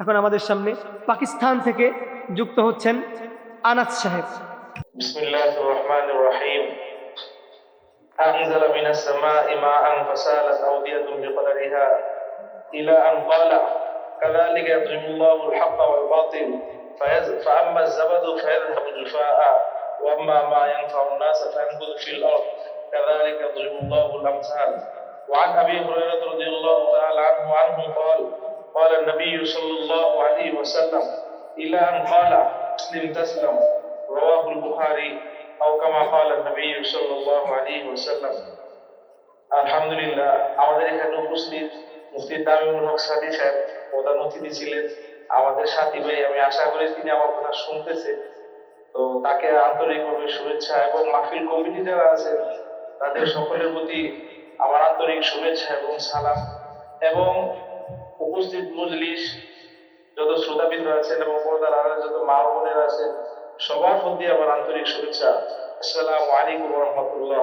এখন আমাদের সামনে পাকিস্তান থেকে যুক্ত হচ্ছেন আনাস সাহেব بسم الله الرحمن الرحيم أنزل من السماء ماء فسالت أودية بقدرها إلى أن قال كذلك يضرب الله الحق والباطل فيز- فأما الزبد فيذهب جفاء وأما ما ينفع الناس فينبذ في الأرض كذلك يضرب الله الأمثال وعن أبي هريرة رضي الله تعالى عنه عنه قال قال النبي صلى الله عليه وسلم إلى أن قال اسلم تسلم رواه البخاري أو كما قال النبي صلى الله عليه وسلم আলহামদুলিল্লাহ আমাদের এখানে উপস্থিত মুফতি তামিমুল হক সাদি সাহেব প্রধান অতিথি ছিলেন আমাদের সাথী ভাই আমি আশা করি তিনি আমার কথা শুনতেছে তো তাকে আন্তরিকভাবে শুভেচ্ছা এবং মাহফিল কমিটি যারা আছেন তাদের সকলের প্রতি আমার আন্তরিক শুভেচ্ছা এবং সালাম এবং উপস্থিত মজলিস, যত শ্রোতাবৃন্দ আছেন এবং পর্দার আড়ালে যত মা বোনেরা আছেন, সবার প্রতি আমার আন্তরিক শুভেচ্ছা। আসসালামু আলাইকুম রহমতুল্লাহ।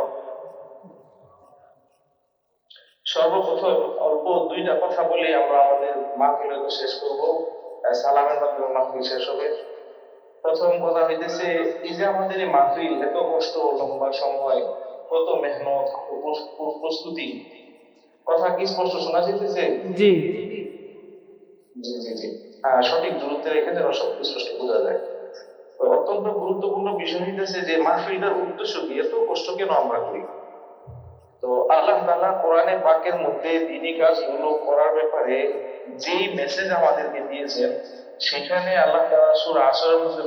সর্বপ্রথম অল্প দুইটা কথা বলে আমরা আমাদের মাহফিল শেষ করব। সালামের মাধ্যমে মাহফিল শেষ হবে। প্রথম কথা হইতেছে, এই যে আমাদের এই মাহফিল এত কষ্ট লম্বা সময়, কত মেহনত প্রস্তুতি কথা কি স্পষ্ট শোনা যেতেছে জি। জি জি জি সঠিক দূরত্বে রেখে যেন সব স্পষ্ট বোঝা যায়। অত্যন্ত গুরুত্বপূর্ণ বিষয় হইতেছে যে মাহফিলটার উদ্দেশ্য কি? এত কষ্ট কেন আমরা করি? তো আল্লাহ তাআলা কোরআনে পাকের মধ্যে দিনই কাজগুলো করার ব্যাপারে যেই মেসেজ আমাদেরকে দিয়েছেন, সেখানে আল্লাহ তাআলা সূরা আসরের মধ্যে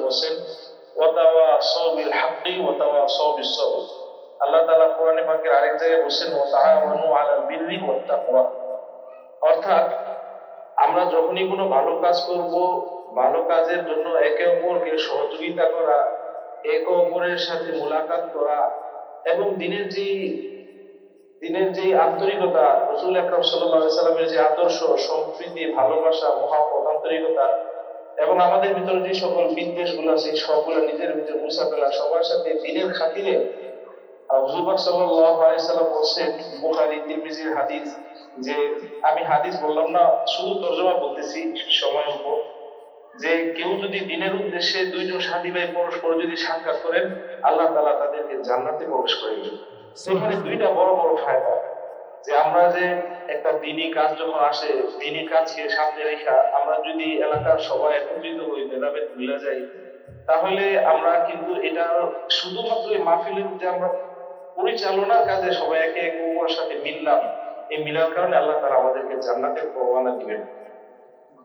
সাবিল হাক্কি আল্লাহ তাআলা কোরআনে পাকের আরেক জায়গায় অর্থাৎ আমরা যখনই কোনো ভালো কাজ করব, ভালো কাজের জন্য একে অপরকে সহযোগিতা করা, একে অপরের সাথে মোলাকাত করা এবং দিনের যে দিনের যে আন্তরিকতা, রসুল আকরম সাল্লাহ সাল্লামের যে আদর্শ, সম্প্রীতি, ভালোবাসা মহাপত আন্তরিকতা এবং আমাদের ভিতরে যে সকল বিদ্বেষগুলো আছে, এই সবগুলো নিজের ভিতরে মুছা ফেলা, সবার সাথে দিনের খাতিরে হুজুরবাক সাল্লাল্লাহু আলাইহি সাল্লাম বলছেন, বুখারী, তিরমিজির হাদিস যে আমি হাদিস বললাম না, শুধু তর্জমা বলতেছি সময় উপর। যে কেউ যদি দিনের উদ্দেশ্যে দুইজন সাথী ভাই পরস্পর যদি সাক্ষাৎ করেন, আল্লাহ তাআলা তাদেরকে জান্নাতে প্রবেশ করে দিবেন। সেখানে দুইটা বড় বড় ফায়দা। যে আমরা যে একটা দিনই কাজ যখন আসে দিনই কাজকে সামনে রেখা আমরা যদি এলাকার সবাই একত্রিত হই, ভেদাভেদ ভুলে যাই, তাহলে আমরা কিন্তু এটা শুধুমাত্র এই মাহফিলের যে আমরা পরিচালনার কাজে সবাই একে একে সাথে মিললাম এই মিলার কারণে আল্লাহ তারা আমাদেরকে জান্নাতের পরওয়ানা দিবেন।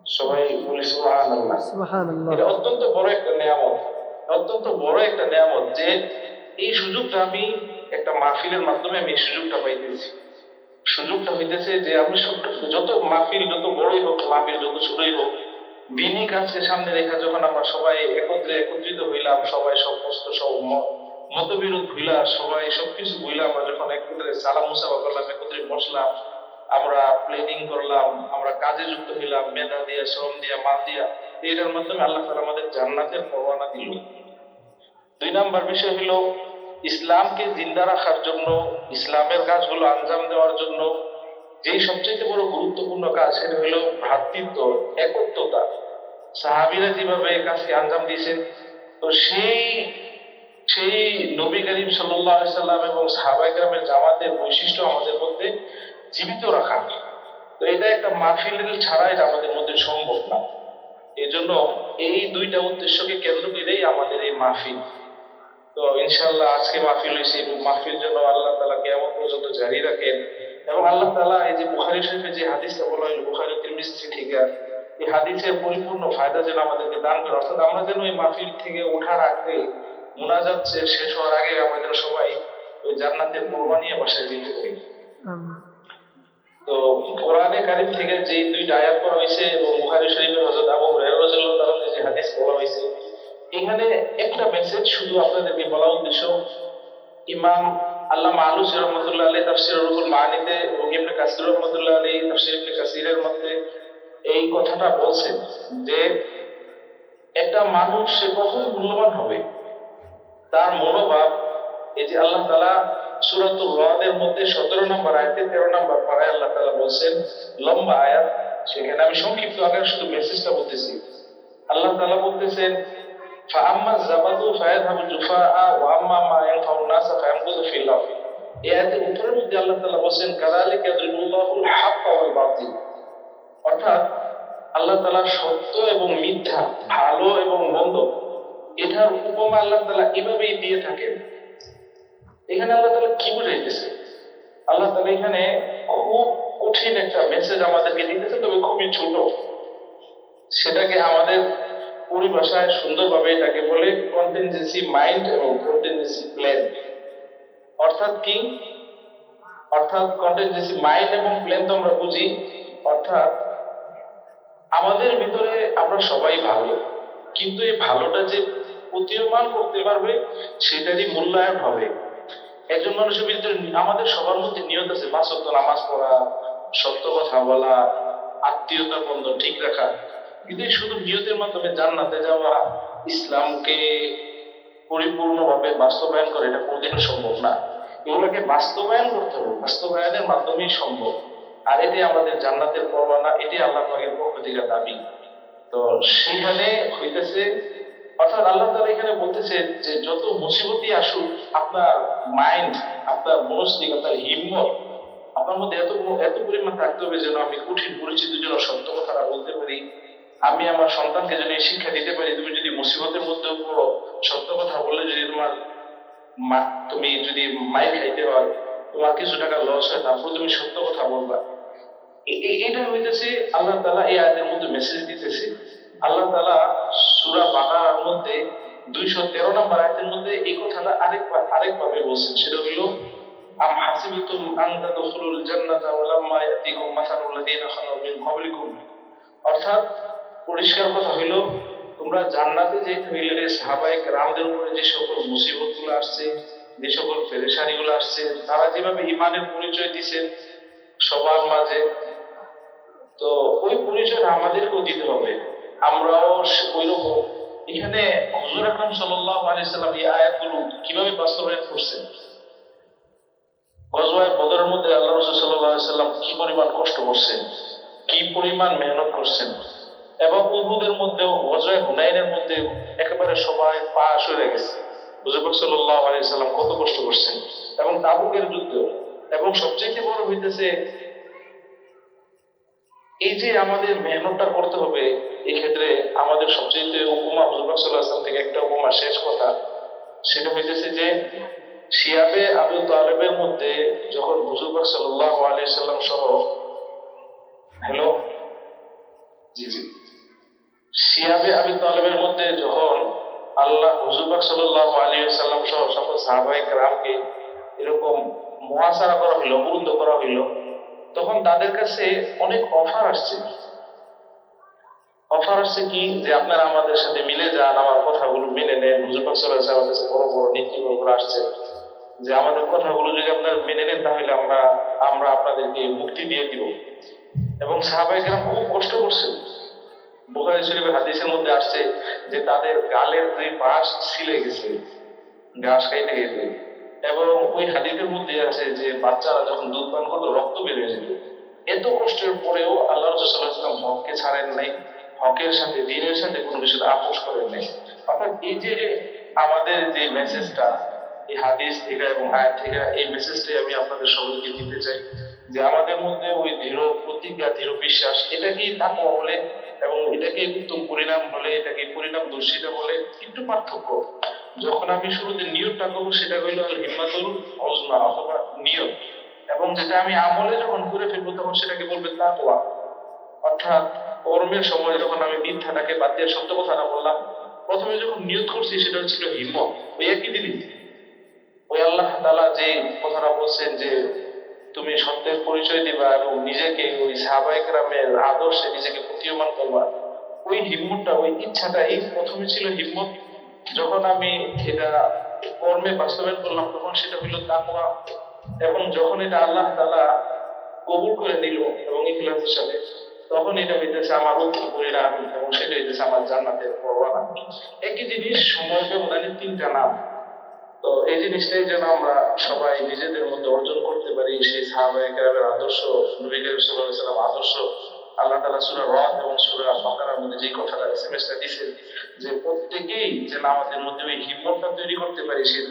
সবাই বলি সুবহানাল্লাহ। এটা অত্যন্ত বড় একটা নিয়ামত। অত্যন্ত বড় একটা নিয়ামত যে এই সুযোগটা আমি একটা মাহফিলের মাধ্যমে আমি এই সুযোগটা পাইতেছি। সুযোগটা হইতেছে যে আমি যত মাহফিল যত বড়ই হোক মাহফিল যত ছোটই হোক দিনই কাজকে সামনে রেখা যখন আমরা সবাই একত্রে একত্রিত হইলাম সবাই সমস্ত সব ম- মতবিরোধ ভুলা সবাই সবকিছু ভুলা আমরা যখন একত্রে সালাম মুসাফা করলাম, একত্রে বসলাম, আমরা প্ল্যানিং করলাম, আমরা কাজে যুক্ত হইলাম, মেধা দিয়ে, শ্রম দিয়া মাল দিয়া, এটার মাধ্যমে আল্লাহ তাআলা আমাদের জান্নাতের পরওয়ানা দিল। দুই নাম্বার বিষয় হলো ইসলামকে জিন্দা রাখার জন্য, ইসলামের কাজগুলো আঞ্জাম দেওয়ার জন্য, যেই সবচেয়ে বড় গুরুত্বপূর্ণ কাজ সেটা হলো ভ্রাতৃত্ব, একত্রতা। সাহাবিরা যেভাবে কাজকে আঞ্জাম দিয়েছেন, তো সেই সেই নবী করিম আলাইহি সাল্লাম এবং সাহাবায়ে কেরামের জামাতের বৈশিষ্ট্য আমাদের মধ্যে জীবিত রাখা। তো এটা একটা মাহফিল ছাড়া এটা আমাদের মধ্যে সম্ভব না। এজন্য এই দুইটা উদ্দেশ্যকে কেন্দ্র করেই আমাদের এই মাহফিল। তো ইনশাল্লাহ আজকে মাহফিল হয়েছে এবং মাহফিল জন্য আল্লাহ তালা কেমন পর্যন্ত জারি রাখেন এবং আল্লাহ তালা এই যে বুখারি শরীফে যে হাদিসটা বলা হলো বুখারি তিরমিজ ঠিকা এই হাদিসের পরিপূর্ণ ফায়দা যেন আমাদেরকে দান করে। অর্থাৎ আমরা যেন এই মাহফিল থেকে ওঠার আগে মোনাজাত শেষ হওয়ার আগে আমাদের সবাই ওই জান্নাতের কোরবানি নিয়ে বাসায় দিতে পারি তো কোরআনে কারিম থেকে যে দুইটা আয়াত করা হয়েছে এবং বুখারী শরীফের হযরত আবু হুরায়রা রাদিয়াল্লাহু তাআলা যে হাদিস বলা হয়েছে এখানে একটা মেসেজ শুধু আপনাদেরকে বলা উদ্দেশ্য ইমাম আল্লামা আলুসি রহমতুল্লাহ আলী তাফসির রুহুল মানিতে এবং ইবনে কাসির রহমতুল্লাহ আলী তাফসির ইবনে কাসিরের মধ্যে এই কথাটা বলছেন যে একটা মানুষ সে কখন মূল্যবান হবে? তার মনোভাব এই যে আল্লাহ তালা সুরাতুল রাদের মধ্যে সতেরো নম্বর আয়াতে তেরো নম্বর পাড়ায় আল্লাহ তালা বলছেন লম্বা আয়াত সেখানে আমি সংক্ষিপ্ত আকারে শুধু মেসেজটা বলতেছি আল্লাহ তাআলা বলতেছেন فأما الزبد فيذهب جفاء وأما ما ينفع الناس فيمكث في الأرض এই আয়াতের উপরের মধ্যে আল্লাহ তাআলা বলেন কাযালিকা ইয়াদরিবুল্লাহুল হাক্কা ওয়াল বাতিল অর্থাৎ আল্লাহ তাআলা সত্য এবং মিথ্যা ভালো এবং মন্দ এটার উপমা আল্লাহ তালা এভাবেই দিয়ে থাকেন। এখানে আল্লাহ তাআলা কি বুঝাইতেছে? আল্লাহ তাআলা এখানে খুব কঠিন একটা মেসেজ আমাদেরকে দিতেছে, তবে খুবই ছোট। সেটাকে আমাদের পরিভাষায় সুন্দরভাবে এটাকে বলে কন্টিনজেন্সি মাইন্ড এবং কন্টিনজেন্সি প্ল্যান অর্থাৎ কি? অর্থাৎ কন্টিনজেন্সি মাইন্ড এবং প্ল্যান তো আমরা বুঝি। অর্থাৎ আমাদের ভিতরে আমরা সবাই ভালো, কিন্তু এই ভালোটা যে প্রতীয়মান করতে পারবে সেটারই মূল্যায়ন হবে। একজন মানুষের ভিতরে আমাদের সবার মধ্যে নিয়ত আছে, পাঁচ নামাজ পড়া, সত্য কথা বলা, আত্মীয়তা বন্ধন ঠিক রাখা। কিন্তু শুধু নিয়তের মাধ্যমে জান্নাতে যাওয়া, ইসলামকে পরিপূর্ণভাবে বাস্তবায়ন করে, এটা কোনোদিনও সম্ভব না। এগুলোকে বাস্তবায়ন করতে হবে, বাস্তবায়নের মাধ্যমেই সম্ভব। আর এটি আমাদের জান্নাতের পরোয়ানা এটি আল্লাহ পক্ষ থেকে দাবি। তো সেখানে হইতেছে অর্থাৎ আল্লাহ তাআলা এখানে বলতেছে যে যত মুসিবতই আসুক, আপনার মাইন্ড আপনার মনস্তিক, আপনার হিম্মত, আপনার মধ্যে এত এত পরিমাণ থাকতে হবে যেন আমি কঠিন পরিচিতির জন্য সত্য কথাটা বলতে পারি। আমি আমার সন্তানকে যদি শিক্ষা দিতে পারি, তুমি যদি মুসিবতের মধ্যে পড়ো, সত্য কথা বললে যদি তোমার মা, তুমি যদি মাইর খাইতে হয়, তোমার কিছু টাকা লস হয়, তারপর তুমি সত্য কথা বলবা। এ- এ- এটা হইতেছে আল্লাহ তালা এই আয়াতের মধ্যে মেসেজ দিতেছে। আল্লাহ তাআলা সূরা বাকারার মধ্যে দুইশো তেরো নম্বর আয়াতের মধ্যে এই কথাটা আরেকবার আরেকভাবে বলছেন। সেটা হলো আম হাসিবতুম আন তাদখুলুল জান্নাতা ওয়া ইয়াতিকুম মাসালুল খালাউ মিন ক্বাবলিকুম। অর্থাৎ পরিষ্কার কথা হইল, তোমরা জান্নাতে যেতে হইলে সাহাবায়ে কেরামদের উপরে যে সকল মুসিবতগুলো আসছে, যে সকল পেরেশানিগুলো আসছে, তারা যেভাবে ইমানের পরিচয় দিছেন সবার মাঝে, তো ওই পরিচয় আমাদেরকেও দিতে হবে। আমরাও ওই রকম। এখানে হুজুর আকরাম সাল্লাল্লাহু আলাইহি সাল্লাম এই আয়াতগুলো কীভাবে বাস্তবায়ন করছেন গজওয়ায় বদরের মধ্যে আল্লাহ রসুল সাল্লাল্লাহু আলাইহি সাল্লাম কি পরিমাণ কষ্ট করছেন? কি পরিমাণ মেহনত করছেন? এবং উহুদের মধ্যেও হুনাইনের মধ্যে একেবারে সবাই পাশ হয়ে গেছে। হুজুর সাল্লাল্লাহু আলাইহি সাল্লাম কত কষ্ট করছেন? এবং তাবুকের যুদ্ধেও এবং সবচেয়ে বড় হইতেছে এই যে আমাদের মেহনতটা করতে হবে এই ক্ষেত্রে আমাদের সবচেয়ে উপমা হুজুর সাল্লাহ আসলাম থেকে একটা উপমা শেষ কথা, সেটা হইতেছে যে শিয়াবে আবু তালেবের মধ্যে যখন হুজুর সাল্লাহ আলি সাল্লাম সহ, হ্যালো? জি জি। শিয়াবে আবু তালেবের মধ্যে যখন আল্লাহ হুজুর সাল্লাহ আলী সাল্লাম সহ সকল সাহাবাহিক রামকে এরকম মহাসারা করা হইল অবরুদ্ধ করা হইল তখন তাদের কাছে অনেক অফার আসছে। অফার আসছে কি? যে আপনারা আমাদের সাথে মিলে যান, আমার কথাগুলো মেনে নেন। হুজুর ওয়াসাল্লামের কাছে বড় বড় নীতিগুলো আসছে। যে আমাদের কথাগুলো যদি আপনারা মেনে নেন, তাহলে আমরা আমরা আপনাদেরকে মুক্তি দিয়ে দিব। এবং সাহাবাই কেরাম খুব কষ্ট করছেন। বুখারী শরীফের হাদিসের মধ্যে আসছে যে তাদের গালের যে পাশ ছিলে গেছে, ঘাস খাইতে গেছে। এবং ওই হাদিসের মধ্যে আছে যে বাচ্চারা যখন দুধ পান করতো রক্ত বের হয়ে যেত এত কষ্টের পরেও আল্লাহ রসুল্লাহাম হককে ছাড়েন নাই, হকের সাথে, দিনের সাথে কোনো কিছুতে আপোষ করেন নাই। অর্থাৎ এই যে আমাদের যে মেসেজটা এই হাদিস থেকে এবং আয়াত থেকে, এই মেসেজটাই আমি আপনাদের সকলকে দিতে চাই যে আমাদের মধ্যে ওই দৃঢ় প্রতিজ্ঞা, দৃঢ় বিশ্বাস এটা কি তাকওয়া বলে এবং এটাকে উত্তম পরিণাম বলে, এটাকে পরিণাম দর্শিতা বলে একটু পার্থক্য। যখন আমি শুরুতে নিয়তটা করব, সেটা হইল হিম্মাতুল অজমা অথবা নিয়ত এবং যেটা আমি আমলে যখন করে ফেলব, তখন সেটাকে বলবে তাকওয়া। অর্থাৎ কর্মের সময় যখন আমি মিথ্যাটাকে বাদ দিয়ে সত্য কথাটা বললাম, প্রথমে যখন নিয়ত করছি, সেটা হচ্ছিল হিম্মত। ওই একই দিনই ওই আল্লাহ তালা যে কথাটা বলছেন যে, তুমি সত্যের পরিচয় দিবা এবং নিজেকে ওই সাহাবাহিক রামের আদর্শে নিজেকে প্রতীয়মান করবা। ওই হিম্মতটা, ওই ইচ্ছাটা, এই প্রথমে ছিল হিম্মত। যখন আমি এটা কর্মে বাস্তবায়ন করলাম, তখন সেটা হইল তাকওয়া। এবং যখন এটা আল্লাহ তালা কবুল করে নিল এবং ইখলাসের সাথে, তখন এটা হইতেছে আমার উত্তম পরিণাম এবং সেটা হইতেছে আমার জান্নাতের পরোয়ানা। একই জিনিস সময় ব্যবধানে তিনটা নাম। তো এই জিনিসটাই যেন আমরা সবাই নিজেদের মধ্যে অর্জন করতে পারি, সেই সাহাবাহিক আদর্শ, নবী আলাইহি আদর্শ। আল্লাহ তালা সুরা রদ এবং সুরা মধ্যে যে কথাটা দিচ্ছেন যে প্রত্যেকেই যেন আমাদের মধ্যে ওই হিম্মতটা তৈরি করতে পারি, সেই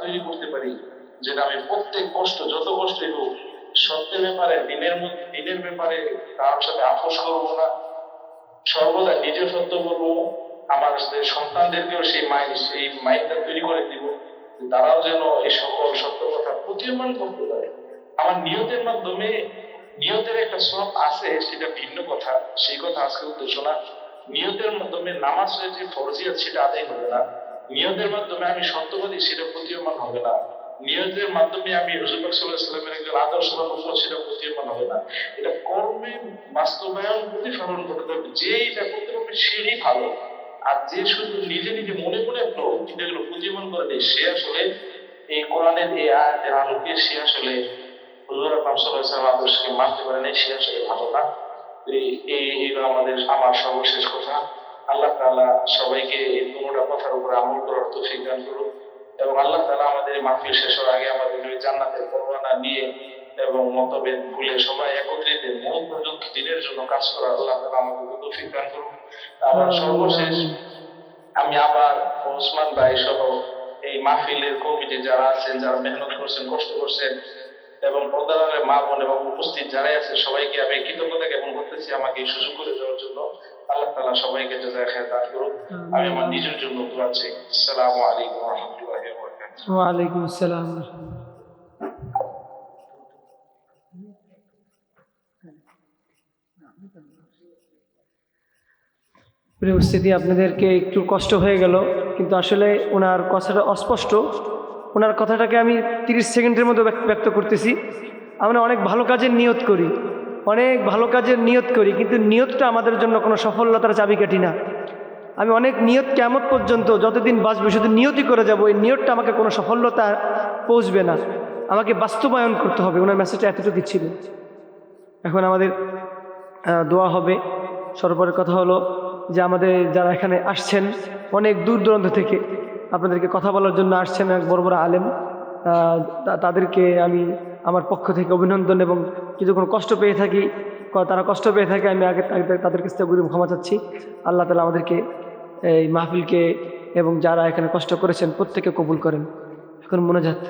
তৈরি করতে পারি যেটা আমি প্রত্যেক কষ্ট, যত কষ্টই হোক, সত্যের ব্যাপারে, দিনের দিনের ব্যাপারে কারোর সাথে আপোষ করব না। সর্বদা নিজের সত্য বলব, আমার সন্তানদেরকেও সেই মাইন্ড সেই মাইন্ডটা তৈরি করে দিব তারাও যেন এই সকল সত্য কথা প্রতীয়মান করতে পারে। আমার নিয়তের মাধ্যমে নিয়তের একটা সব আছে, সেটা ভিন্ন কথা। সেই কথা আজকে উদ্দেশ্য না। নিয়তের মাধ্যমে নামাজ যে ফরজিয়াত, সেটা আদায় হবে না। নিয়তের মাধ্যমে আমি সত্যবাদী, সেটা প্রতীয়মান হবে না। নিয়তের মাধ্যমে আমি হুজুর সাল্লাহ ইসলামের একজন আদর্শ অনুভব সেটা প্রতীয়মান হবে না। এটা কর্মে বাস্তবায়ন, প্রতিফলন করতে হবে। যে এটা করতে পারবে সেই ভালো। আর যে শুধু নিজে নিজে মনে মনে এটা এগুলো প্রতিফলন করে নেই, সে আসলে এই কোরআনের এই আয়াতের আলোকে সে আসলে হুজুর আকরাম সাল্লাল্লাহু আদর্শকে মানতে পারে নাই সে আসলে ভালো এই, এই- এইগুলো আমাদের আমার সর্বশেষ কথা। আল্লাহ তাআলা সবাইকে এই দুটা কথার উপরে আমল করার তৌফিক দান করুন এবং আল্লাহ তাআলা আমাদের মাহফিল শেষ হওয়ার আগে আমাদের জান্নাতের পরোয়ানা নিয়ে এবং মতভেদ ভুলে সবাই একত্রিত মূল পর্যন্ত দিনের জন্য কাজ করার আল্লাহ তাআলা আমাদের তৌফিক দান করুন আমার সর্বশেষ আমি আবার ওসমান ভাই সহ এই মাহফিলের কমিটি যারা আছেন, যারা মেহনত করছেন, কষ্ট করছেন এবং প্রধানের মা বোন এবং উপস্থিত যারাই আছে সবাইকে আমি কৃতজ্ঞতা জ্ঞাপন করতেছি আমাকে এই সুযোগ করে দেওয়ার জন্য। আল্লাহ তালা সবাইকে জাজায় খায় দান করুন আমি আমার নিজের জন্য দোয়া চাই। আসসালামু আলাইকুম রহমতুল্লাহি ওয়ালাইকুম আসসালাম। প্রিয় উপস্থিতি আপনাদেরকে একটু কষ্ট হয়ে গেল কিন্তু আসলে ওনার কথাটা অস্পষ্ট। ওনার কথাটাকে আমি তিরিশ সেকেন্ডের মতো ব্যক্ত- করতেছি। আমরা অনেক ভালো কাজের নিয়ত করি। অনেক ভালো কাজের নিয়ত করি, কিন্তু নিয়তটা আমাদের জন্য কোনো সফলতার চাবিকাঠি না। আমি অনেক নিয়ত কেমন পর্যন্ত যতদিন বাঁচবে, শুধু নিয়তই করে যাব, এই নিয়তটা আমাকে কোনো সফলতা পৌঁছবে না। আমাকে বাস্তবায়ন করতে হবে, ওনার মেসেজটা এতটুকু ছিল। এখন আমাদের দোয়া হবে। সর্বপরের কথা হলো যে আমাদের যারা এখানে আসছেন, অনেক দূর দূরান্ত থেকে আপনাদেরকে কথা বলার জন্য আসছেন এক বড় বড় আলেম। তাদেরকে আমি আমার পক্ষ থেকে অভিনন্দন এবং কিছু কোনো কষ্ট পেয়ে থাকি। তারা কষ্ট পেয়ে থাকে, আমি আগে তাদের কাছ থেকে ক্ষমা চাচ্ছি। আল্লাহ তালা আমাদেরকে এই মাহফিলকে এবং যারা এখানে কষ্ট করেছেন প্রত্যেকে কবুল করেন। এখন মনোজাত।